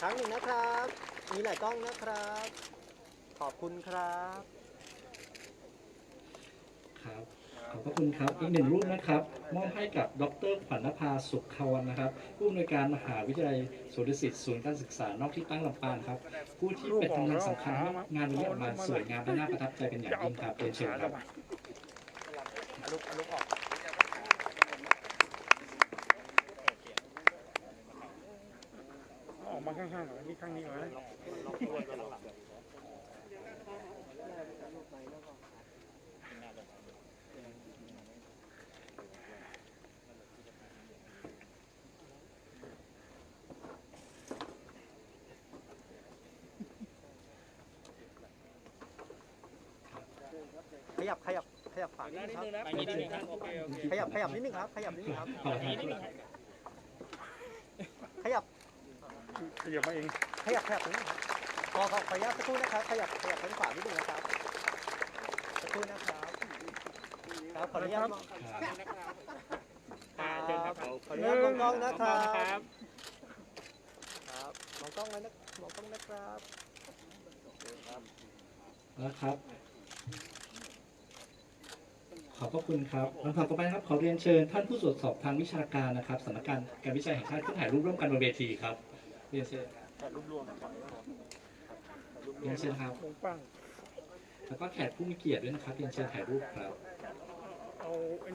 ครั้งหนึ่งนะครับ มีหลายกล้องนะครับ ขอบคุณครับ ครับ ขอบพระคุณครับ อีกหนึ่งรูปนะครับมอบให้กับดรขวัญนภาสุขควนนะครับผู้อำนวยการมหาวิทยาลัยสวนดุสิตศูนย์การศึกษานอกที่ตั้งลำปางครับ ผู้ที่เป็นกำลังสำคัญให้งานนี้ออกมาสวยงามและน่าประทับใจเป็นอย่างยิ่งครับเรียนเชิญครับลุกลุกออก ออกมาข้างๆหน่อยนี่ข้างนี้ก่อนนะขยับขยับขยับฝานิดนึงครับไปนิดนึงครับโอเคโอเคขยับขยับนิดนึงครับ ขยับนิดนึงครับขอบคุณครับขยับ ขยับมาเองขยับขยับนิดนึงครับขอขอขออนุญาตสักครู่นะครับ ขยับขยับเป็นขวานิดนึงนะครับสักครู่นะครับครับขออนุญาตมองครับครับขออนุญาตมองกล้องนะครับครับครับมองกล้องไว้นะมองกล้องนะครับนะครับ ขอบพระคุณครับลำดับต่อไปนะครับ ขอเรียนเชิญท่านผู้ตรวจสอบทางวิชาการนะครับสำนักงานการวิจัยแห่งชาติขึ้นถ่ายรูปร่วมกันบนเวทีครับ เรียนเชิญครับถ่ายรูปรวมเรียนเชิญครับวงปั้งแล้วก็แขกผู้มีเกียรติด้วยนะครับเรียนเชิญถ่ายรูปครับ เอา